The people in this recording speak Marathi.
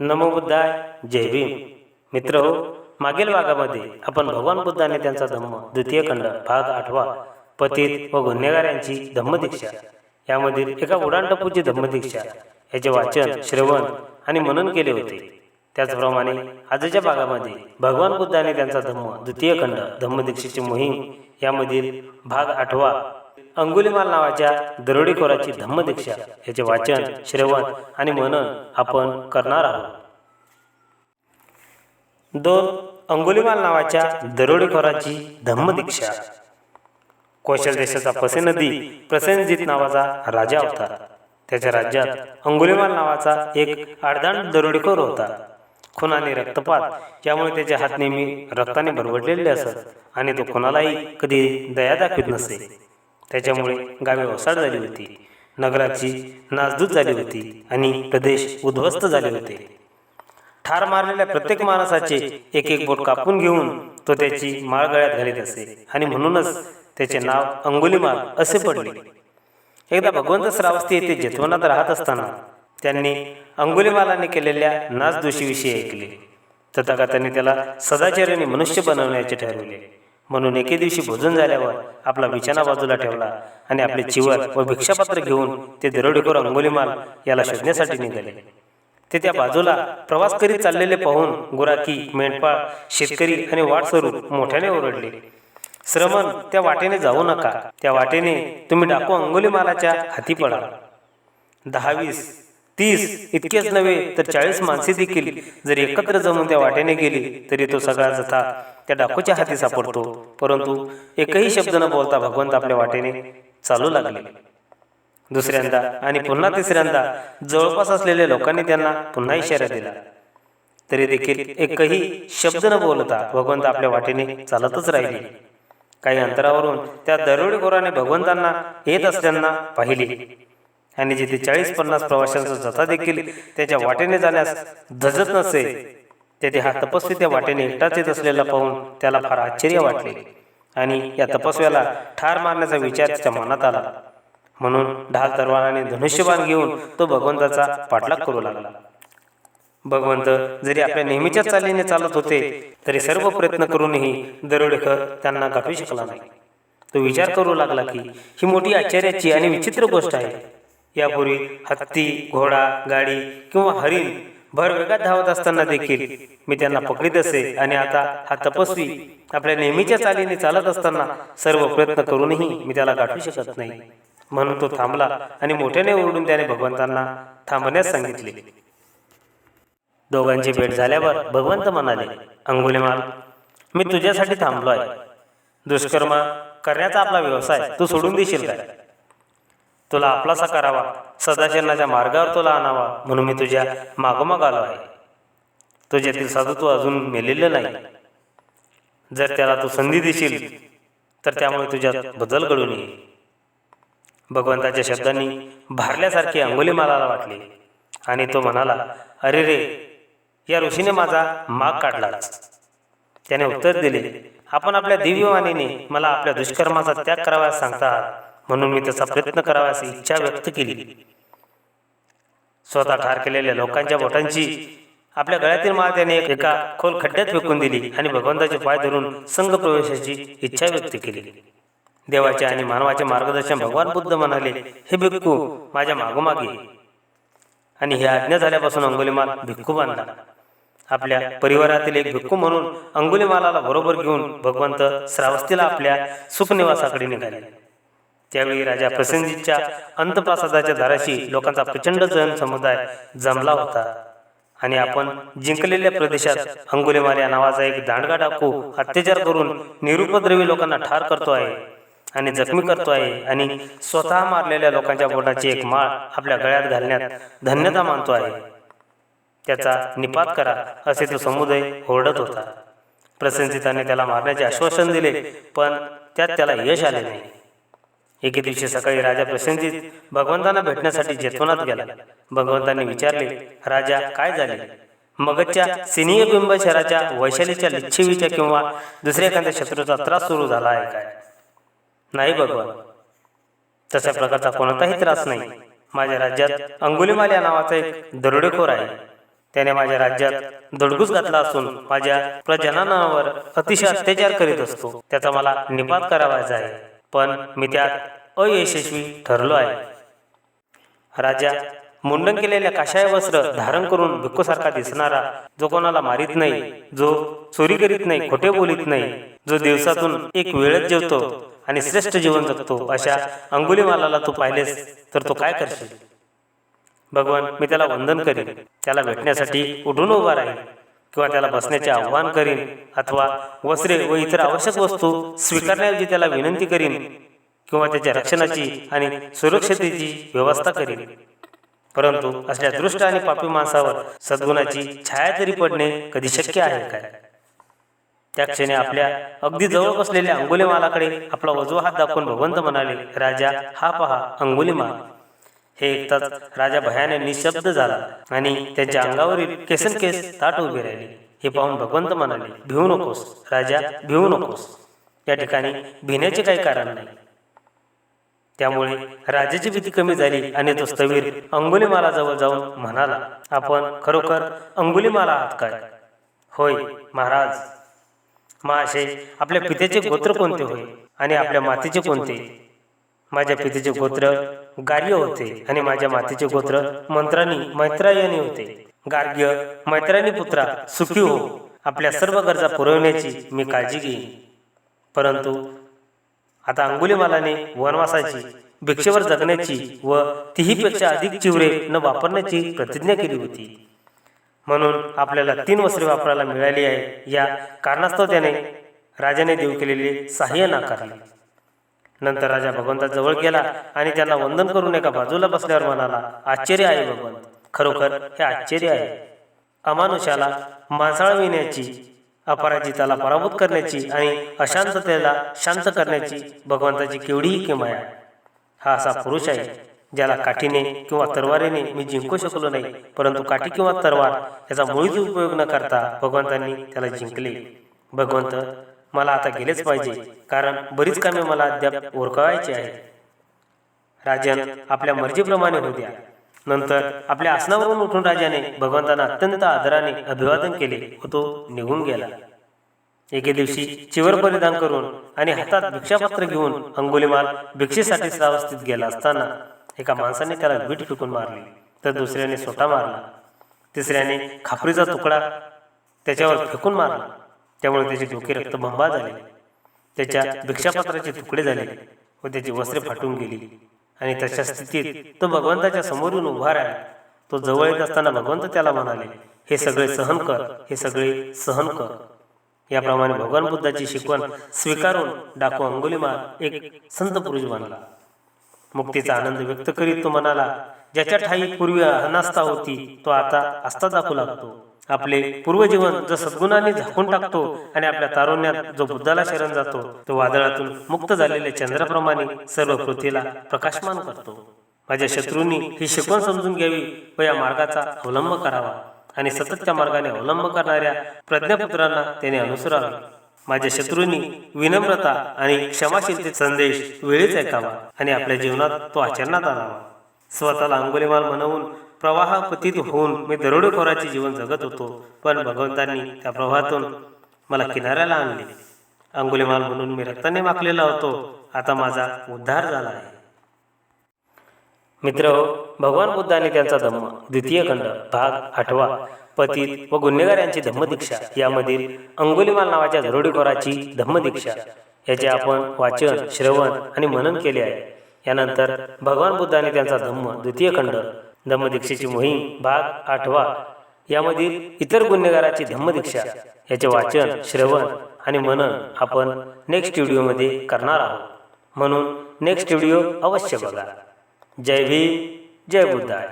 नमो बुद्धाय जय भीम. मित्र हो मागील भागामध्ये आपण भगवान बुद्धाने त्यांचा धम्म द्वितीय खंड भाग आठवा पतित व गुन्हेगार यांची धम्मदीक्षा. यामधील एका उडाणटपूची धम्मदीक्षा याचे वाचन श्रवण आणि मनन केले होते. त्याचप्रमाणे आजच्या भागामध्ये भगवान बुद्धाने त्यांचा धम्म द्वितीय खंड धम्मदीक्षेची मोहीम यामधील भाग आठवा अंगुलीमाल नावाच्या दरोडेखोराची धम्मदीक्षा याचे वाचन श्रवण आणि मनन आपण करणार आहोत. दोन अंगुलीमाल नावाच्या दरोडेखोराची धम्मदीक्षा. कौशल देशाचा पसे नदी प्रसेनजित नावाचा राजा होता. त्याच्या राज्यात अंगुलीमाल नावाचा एक आडदांड दरोडेखोर होता. खून आणि रक्तपात यामुळे त्याचे हात नेहमी रक्ताने भरवडलेले असत आणि तो कोणालाही कधी दया दाखवित नसे. त्याच्यामुळे गावे ओसाड झाली होती. नगराची नासधूस झाली होती आणि प्रदेश उद्ध्वस्त झाले होते. ठार मारलेल्या प्रत्येक माणसाचे एक एक बोट कापून घेऊन तो त्याची माळ गळ्यात घालीत असे आणि म्हणूनच त्याचे नाव अंगुलीमाल असे पडले. एकदा भगवंत श्रावस्ती येथे जेतवनात राहत असताना त्यांनी अंगुलीमालाने केलेल्या नाचदोषीविषयी ऐकले. तथागतांनी त्याला सदाचार्याने मनुष्य बनवण्याचे ठरवले. म्हणून एके दिवशी भोजन झाल्यावर आपला बिछाना बाजूला ठेवला आणि आपले चिवर व भिक्षापत्र घेऊन ते दरोडेखोर अंगोलीमाल याला शोधण्यासाठी निघाले. ते त्या बाजूला प्रवास करीत चाललेले पाहून गुराकी मेंढपाळ शेतकरी आणि वाटस्वरूप मोठ्याने ओरडले. श्रमण त्या वाटेने जाऊ नका. त्या वाटेने तुम्ही डाकू अंगोलीमालाच्या हाती पडा. दहावीस तीस इतकेच नव्हे तर चाळीस माणसे देखील जर एकत्र जमून त्या वाटेने गेली तरी तो सगळा जथा त्या डाकूच्या हाती सापडतो. परंतु एकही शब्द न बोलता भगवंत आपल्या वाटेने चालू लागले. दुसऱ्यांदा आणि पुन्हा तिसऱ्यांदा जवळपास असलेल्या लोकांनी त्यांना पुन्हा इशारा दिला. तरी देखील एकही शब्द न बोलता भगवंत आपल्या वाटेने चालतच राहिले. काही अंतरावरून त्या दरोडेखोराने भगवंतांना येत असताना पाहिले. आणि जिथे चाळीस पन्नास प्रवाशांचा जथा देखील त्याच्या वाटेने जाण्यास धजत नसे तेथे हा तपस्वी त्या वाटेने एकटाच येत असलेला पाहून त्याला फार आश्चर्य वाटले आणि या तपस्व्याला ठार मारण्याचा विचार त्याच्या मनात आला. म्हणून ढाल तलवार धनुष्यबाण घेऊन तो भगवंताचा पाठलाग करू लागला. भगवंत जरी आपल्या नेहमीच्या चालीने चालत होते तरी सर्व प्रयत्न करूनही दरोडेकर त्यांना गाठू शकला नाही. तो विचार करू लागला की ही मोठी आश्चर्याची आणि विचित्र गोष्ट आहे. यापूर्वी हत्ती घोडा गाडी किंवा हरिण भरवेगात धावत असताना देखील मी त्यांना पकडीत असे आणि आता हा तपस्वी आपल्या नेहमीच्या चालीने चालत असताना सर्व प्रयत्न करूनही मी त्याला गाठू शकत नाही. म्हणून तो थांबला आणि मोठ्याने ओरडून त्याने भगवंतांना थांबण्यास सांगितले. दोघांची भेट झाल्यावर भगवंत म्हणाले अंगुलीमाल मी तुझ्यासाठी थांबलो आहे दुष्कर्म करण्याचा आपला व्यवसाय तू सोडून देशील काय? तुला आपलासा करावा. सदाचरणाच्या मार्गावर तुला आणावा. म्हणून मी तुझ्या मागोमाग आलो आहे. तुझ्यातील साधुत्व अजून मेलेलं नाही. जर त्याला तू संधी देशील तर त्यामुळे तुझ्यात बदल घडून येईल. भगवंताच्या शब्दांनी भारल्यासारखी अंगोली मालाला वाटली. आणि तो म्हणाला अरे रे या ऋषीने माझा माग काढलाच. त्याने उत्तर दिले आपण आपल्या दिव्यवाणीने मला आपल्या दुष्कर्माचा त्याग करावा सांगता आहात म्हणून मी त्याचा प्रयत्न कराव्यास इच्छा व्यक्त केली. स्वतः ठार केलेल्या लोकांच्या बोटांची आपल्या गळ्यातील माळ त्याने एका खोल खड्ड्यात फेकून दिली आणि भगवंताचे पाय धरून संघ प्रवेशाची इच्छा व्यक्त केली. देवाचे आणि मानवाचे मार्गदर्शन भगवान बुद्ध म्हणाले हे भिक्खू माझ्या मागोमागे आणि हे आज्ञा झाल्यापासून अंगुलीमाल भिक्खू बांधला. आपल्या परिवारातील एक भिक्खू म्हणून अंगुलीमालाला बरोबर घेऊन भगवंत श्रावस्तीला आपल्या सुखनिवासाकडे निघाले. त्यावेळी राजा प्रसेनजीतच्या अंतप्रासादाच्या दाराशी लोकांचा प्रचंड जन समुदाय जमला होता. आणि आपण जिंकलेल्या प्रदेशात अंगुलेमाल या नावाचा एक दांडगा डाकू अत्याचार करून निरुपद्रवी लोकांना ठार करतो आहे आणि जखमी करतो आहे आणि स्वतः मारलेल्या लोकांच्या बोटाची एक माळ आपल्या गळ्यात घालण्यात धन्यता मानतो आहे. त्याचा निपात करा असे तो समुदाय ओरडत होता. प्रसंजिताने त्याला मारण्याचे आश्वासन दिले पण त्यात त्याला यश आले नाही. एके दिवशी सकाळी राजा प्रसन्नजित भगवंतांना भेटण्यासाठी जेतवनात गेला. भगवंतांनी विचारले राजा काय झाले? मगच्या सिनीय बिंब शहराच्या वैशालीच्या लिच्छिवीच्या किंवा दुसऱ्या एखाद्या शत्रूचा त्रास सुरू झाला आहे काय? नाही भगवान तशा प्रकारचा कोणताही त्रास नाही. माझ्या राज्यात अंगुलीमाल या नावाचा एक दरोडेखोर आहे. त्याने माझ्या राज्यात दडगूस घातला असून माझ्या प्रजननावर अतिशय अत्याचार करीत असतो. त्याचा मला निपात करावायचा आहे. पण मी त्यात अयशस्वी ठरलो आहे. राजा मुंडन केलेल्या काशाय वस्त्र धारण करून भिक्खूसारखा दिसणारा जो कोणाला मारित नाही जो चोरी करीत नाही खोटे बोलीत नाही जो दिवसातून एक वेळच जेवतो आणि श्रेष्ठ जीवन जगतो अशा अंगुलीमालाला तू पाहिलेस तर तो काय करशील? भगवान मी त्याला वंदन करेन. त्याला भेटण्यासाठी उठून उभा राहील किंवा त्याला बसण्याचे आव्हान करीन अथवा वस्त्रे व इतर आवश्यक वस्तू स्वीकारण्याऐवजी त्याला विनंती करीन किंवा त्याच्या रक्षणाची आणि सुरक्षतेची व्यवस्था करीन. परंतु असल्या दृष्ट आणि पापी माणसावर सद्गुणाची छाया तरी पडणे कधी शक्य आहे काय? त्या क्षणी आपल्या अगदी जवळ बसलेल्या अंगुलीमालाकडे आपला वजू हात दाखवून भगवंत म्हणाले राजा हा पहा अंगुलीमाल. हे ऐकताच राजा भयाने निशब्द झाला आणि त्यांच्या अंगावरील केसन केस ताट उभी राहिले. हे पाहून भगवंत म्हणाले भिवू नकोस राजा भिवू नकोस. या ठिकाणी भिण्याचे काही कारण नाही. त्यामुळे राजाची भीती कमी झाली आणि तो स्थवीर अंगुलीमालाजवळ जाऊन म्हणाला आपण खरोखर अंगुलीमाला आहात काय? होय महाराज. महाशय आपल्या पित्याचे गोत्र कोणते होय? आणि आपल्या मातेचे कोणते? माझ्या पितेचे गोत्र गार्य होते आणि माझ्या मातेचे गोत्र मंत्रानी मैत्रायनी होते. गार्ग्य मैत्रानी पुत्रा सुखी हो आपल्या सर्व गरजा पुरवण्याची मी काळजी घेईन. परंतु आता अंगुलीमालाने वनवासाची भिक्षेवर जगण्याची व तिहीपेक्षा अधिक चिवरे न वापरण्याची प्रतिज्ञा केली होती. म्हणून आपल्याला तीन वस्त्रे वापरायला मिळाली आहे. या कारणास्तव त्याने राजाने देऊ केलेले सहाय्य नाकारले नंतर राजा भगवंता जवळ गेला आणि त्यांना वंदन करून एका बाजूला बसल्यावर म्हणाला आश्चर्य आहे भगवंत खरोखर हे आश्चर्य आहे. अमानुषाला माणसाळविण्याची अपराजिताला पराभूत करण्याची आणि अशांततेला शांत करण्याची भगवंताची केवढीही किमया हा असा पुरुष आहे ज्याला काठीने किंवा तरवारीने मी जिंकू शकलो नाही परंतु काठी किंवा तरवार याचा मुळीच उपयोग न करता भगवंतांनी त्याला जिंकले. भगवंत मला आता गेलेच पाहिजे. कारण बरीच कामे मला अद्याप ओळखायची आहेत. राजन आपल्या मर्जीप्रमाणे होऊ द्या. नंतर आपल्या आसनावरून उठून राजाने भगवंतांना अत्यंत आदराने अभिवादन केले व तो निघून गेला. एके दिवशी चिवर परिधान करून आणि हातात भिक्षापत्र घेऊन अंगुलीमाल भिक्षेसाठी श्रावस्थित गेला असताना एका माणसाने त्याला वीट फेकून मारली. तर दुसऱ्याने सोटा मारला. तिसऱ्याने खापरीचा तुकडा त्याच्यावर फेकून मारला. त्यामुळे त्याचे डोके रक्तभंबा झाले. त्याच्या भिक्षापत्राचे तुकडे झाले व त्याची वस्त्रे फाटून गेली. आणि तशा स्थितीत तो भगवंताच्या समोरून उभा राहिला. तो जवळ येत असताना भगवंत त्याला म्हणाले हे सगळे सहन कर हे सगळे सहन कर. याप्रमाणे भगवान बुद्धाची शिकवण स्वीकारून डाकू अंगुलीमार एक संत पुरुष बनला. मुक्तीचा आनंद व्यक्त करीत तो म्हणाला ज्याच्या ठाई पूर्वी अनास्था होती तो आता आस्था दाखवू लागतो. आपले पूर्वजीवन जो सद्गुणाने झाकून टाकतो आणि आपल्या तारुण्यात जो बुद्धाला शरण जातो तो वादळातून मुक्त झालेल्या चंद्राप्रमाणे सर्व पृथ्वीला प्रकाशमान करतो. माझ्या शत्रूंनी ही शिकवण समजून घ्यावी व या मार्गाचा अवलंब करावा आणि सतत त्या मार्गाने अवलंब करणाऱ्या प्रज्ञापुत्रांना त्याने अनुसरावे. माझ्या शत्रूंनी विनम्रता आणि क्षमाशीलतेचा संदेश वेळीच ऐकावा आणि आपल्या जीवनात तो आचरणात आणावा. स्वतःला अंगुलीमाल म्हणवून प्रवाह पतीत होऊन मी दरोडेखोराचे जीवन जगत होतो. पण भगवंतांनी त्या प्रवाहातून मला किनाऱ्याला आणले. अंगुलीमाल म्हणून मी रक्ताने माखलेला होतो. आता माझा उद्धार झाला आहे. मित्र भगवान बुद्धाने त्यांचा धम्म द्वितीय खंड भाग आठवा पतित व गुन्हेगार यांची धम्मदीक्षा यामधील अंगुलीमाल नावाच्या दरोडेखोराची धम्मदीक्षा याचे आपण वाचन श्रवण आणि मनन केले आहे. यानंतर भगवान बुद्धाने त्यांचा धम्म द्वितीय खंड धम्मदीक्षेची मोहीम भाग आठवा यामधील इतर गुन्हेगाराची धम्मदीक्षा याचे वाचन श्रवण आणि मनन आपण नेक्स्ट व्हिडिओमध्ये करणार आहोत. म्हणून नेक्स्ट व्हिडिओ अवश्य बघा. जय भीम जय बुद्धाय.